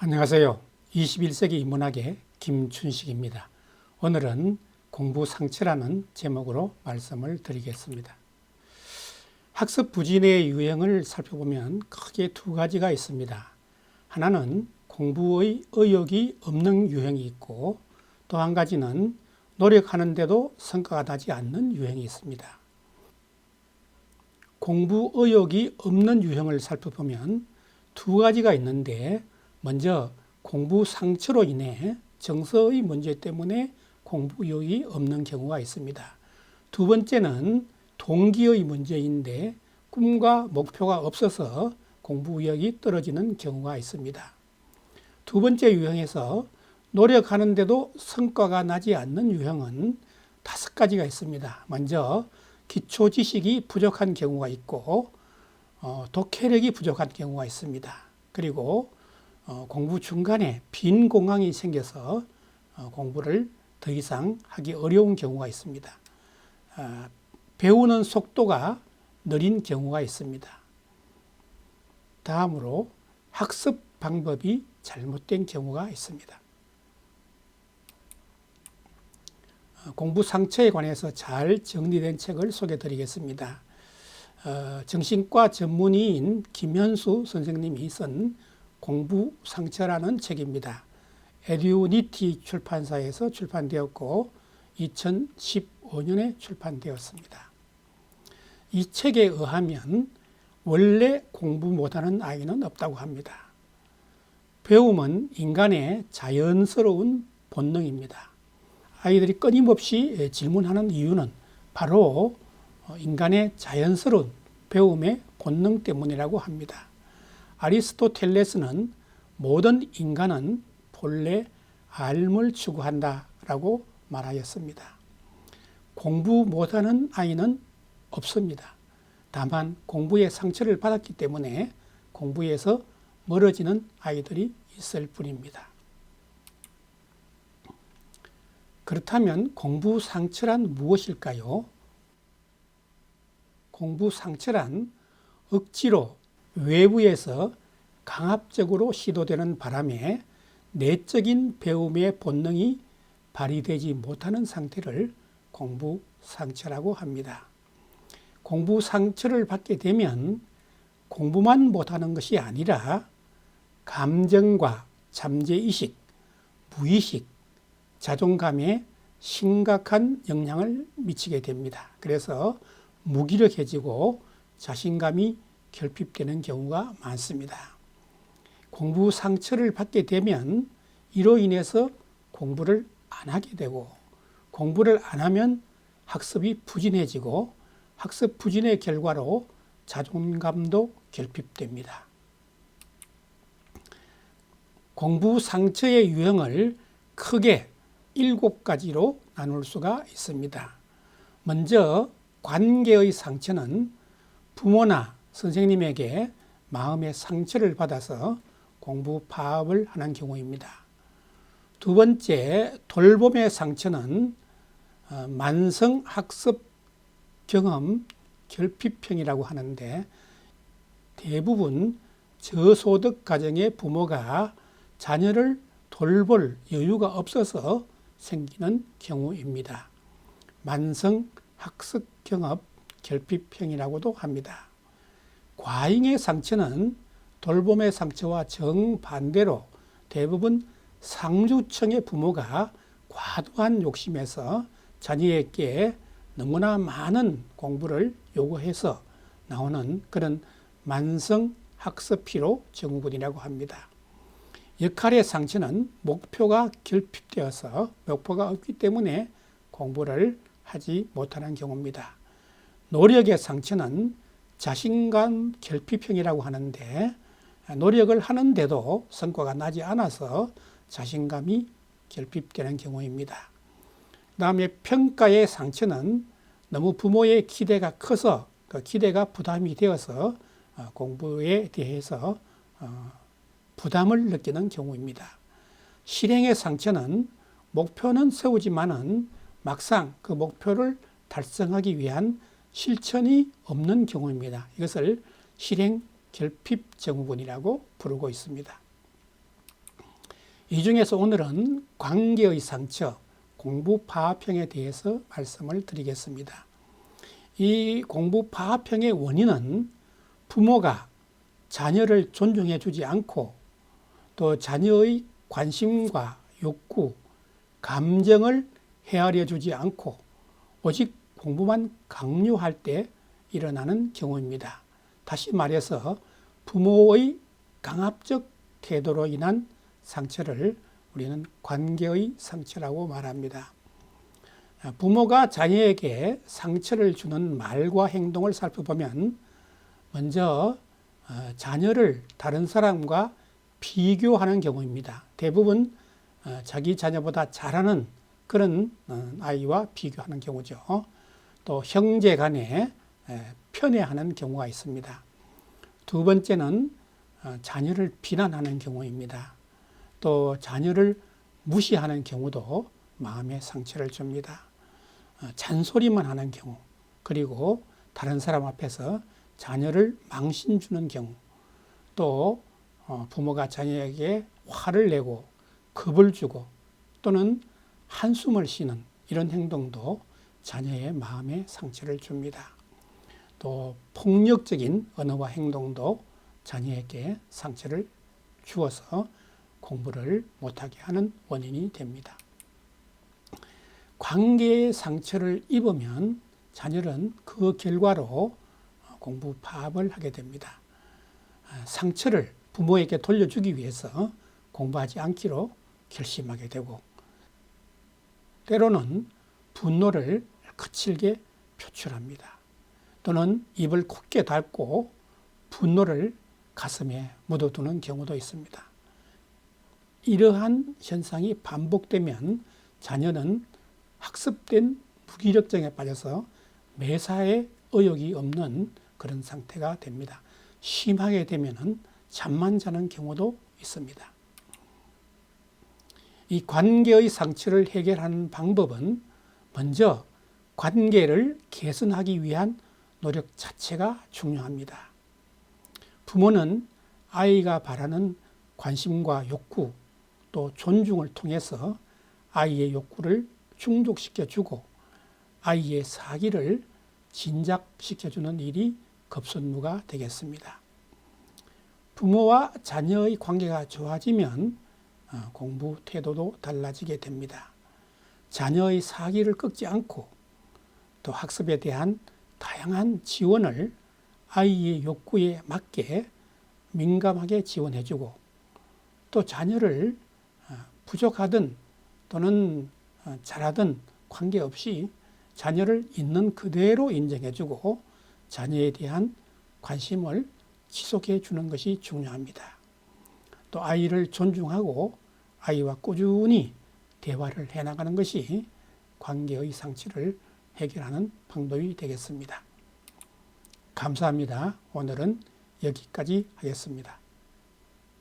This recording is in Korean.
안녕하세요. 21세기 인문학의 김춘식입니다. 오늘은 공부 상처라는 제목으로 말씀을 드리겠습니다. 학습 부진의 유형을 살펴보면 크게 두 가지가 있습니다. 하나는 공부의 의욕이 없는 유형이 있고 또 한 가지는 노력하는데도 성과가 나지 않는 유형이 있습니다. 공부 의욕이 없는 유형을 살펴보면 두 가지가 있는데 먼저 공부 상처로 인해 정서의 문제 때문에 공부 의욕이 없는 경우가 있습니다. 두 번째는 동기의 문제인데 꿈과 목표가 없어서 공부 의욕이 떨어지는 경우가 있습니다. 두 번째 유형에서 노력하는데도 성과가 나지 않는 유형은 다섯 가지가 있습니다. 먼저 기초 지식이 부족한 경우가 있고 어, 독해력이 부족한 경우가 있습니다. 그리고 어, 공부 중간에 빈 공항이 생겨서 어, 공부를 더 이상 하기 어려운 경우가 있습니다. 아, 배우는 속도가 느린 경우가 있습니다. 다음으로 학습 방법이 잘못된 경우가 있습니다. 어, 공부 상처에 관해서 잘 정리된 책을 소개해 드리겠습니다. 정신과 전문의인 김현수 선생님이 쓴 공부 상처라는 책입니다. 에듀니티 출판사에서 출판되었고 2015년에 출판되었습니다. 이 책에 의하면 원래 공부 못하는 아이는 없다고 합니다. 배움은 인간의 자연스러운 본능입니다. 아이들이 끊임없이 질문하는 이유는 바로 인간의 자연스러운 배움의 본능 때문이라고 합니다. 아리스토텔레스는 모든 인간은 본래 알을 추구한다 라고 말하였습니다. 공부 못하는 아이는 없습니다. 다만 공부에 상처를 받았기 때문에 공부에서 멀어지는 아이들이 있을 뿐입니다. 그렇다면 공부 상처란 무엇일까요? 공부 상처란 억지로 외부에서 강압적으로 시도되는 바람에 내적인 배움의 본능이 발휘되지 못하는 상태를 공부 상처라고 합니다. 공부 상처를 받게 되면 공부만 못하는 것이 아니라 감정과 잠재의식, 무의식, 자존감에 심각한 영향을 미치게 됩니다. 그래서 무기력해지고 자신감이 결핍되는 경우가 많습니다. 공부 상처를 받게 되면 이로 인해서 공부를 안 하게 되고 공부를 안 하면 학습이 부진해지고 학습 부진의 결과로 자존감도 결핍됩니다. 공부 상처의 유형을 크게 일곱 가지로 나눌 수가 있습니다. 먼저 관계의 상처는 부모나 선생님에게 마음의 상처를 받아서 공부 파업을 하는 경우입니다. 두 번째, 돌봄의 상처는 어, 만성 학습 경험 결핍형이라고 하는데 대부분 저소득 가정의 부모가 자녀를 돌볼 여유가 없어서 생기는 경우입니다. 만성 학습 경험 결핍형이라고도 합니다. 과잉의 상처는 돌봄의 상처와 정반대로 대부분 상주층의 부모가 과도한 욕심에서 자녀에게 너무나 많은 공부를 요구해서 나오는 그런 만성 학습 피로 증후군이라고 합니다. 역할의 상처는 목표가 결핍되어서 목표가 없기 때문에 공부를 하지 못하는 경우입니다. 노력의 상처는 자신감 결핍형이라고 하는데 노력을 하는데도 성과가 나지 않아서 자신감이 결핍되는 경우입니다. 그 다음에 평가의 상처는 너무 부모의 기대가 커서 그 기대가 부담이 되어서 어, 공부에 대해서 어, 부담을 느끼는 경우입니다. 실행의 상처는 목표는 세우지만은 막상 그 목표를 달성하기 위한 실천이 없는 경우입니다. 이것을 실행 결핍 증후군이라고 부르고 있습니다. 이 중에서 오늘은 관계의 상처, 공부 파합형에 대해서 말씀을 드리겠습니다. 이 공부 파합형의 원인은 부모가 자녀를 존중해 주지 않고 또 자녀의 관심과 욕구, 감정을 헤아려 주지 않고 오직 공부만 강요할 때 일어나는 경우입니다. 다시 말해서 부모의 강압적 태도로 인한 상처를 우리는 관계의 상처라고 말합니다. 부모가 자녀에게 상처를 주는 말과 행동을 살펴보면 먼저 어, 자녀를 다른 사람과 비교하는 경우입니다. 대부분 어, 자기 자녀보다 잘하는 그런 어, 아이와 비교하는 경우죠. 또 형제 간에 편애하는 경우가 있습니다. 두 번째는 자녀를 비난하는 경우입니다. 또 자녀를 무시하는 경우도 마음에 상처를 줍니다. 잔소리만 하는 경우, 그리고 다른 사람 앞에서 자녀를 망신 주는 경우, 또 어, 부모가 자녀에게 화를 내고 겁을 주고 또는 한숨을 쉬는 이런 행동도 자녀의 마음에 상처를 줍니다. 또 폭력적인 언어와 행동도 자녀에게 상처를 주어서 공부를 못하게 하는 원인이 됩니다. 관계의 상처를 입으면 자녀는 그 결과로 공부 파업을 하게 됩니다. 상처를 부모에게 돌려주기 위해서 공부하지 않기로 결심하게 되고 때로는 분노를 거칠게 표출합니다. 또는 입을 굳게 닫고 분노를 가슴에 묻어두는 경우도 있습니다. 이러한 현상이 반복되면 자녀는 학습된 무기력증에 빠져서 매사에 의욕이 없는 그런 상태가 됩니다. 심하게 되면은 잠만 자는 경우도 있습니다. 이 관계의 상처를 해결하는 방법은 먼저 관계를 개선하기 위한 노력 자체가 중요합니다. 부모는 아이가 바라는 관심과 욕구 또 존중을 통해서 아이의 욕구를 충족시켜 주고 아이의 사기를 진작시켜 주는 일이 급선무가 되겠습니다. 부모와 자녀의 관계가 좋아지면 어, 공부 태도도 달라지게 됩니다. 자녀의 사기를 꺾지 않고 또 학습에 대한 다양한 지원을 아이의 욕구에 맞게 민감하게 지원해주고 또 자녀를 어, 부족하든 또는 어, 잘하든 관계없이 자녀를 있는 그대로 인정해주고 자녀에 대한 관심을 지속해 주는 것이 중요합니다. 또 아이를 존중하고 아이와 꾸준히 대화를 해나가는 것이 관계의 상처를 해결하는 방법이 되겠습니다. 감사합니다. 오늘은 여기까지 하겠습니다.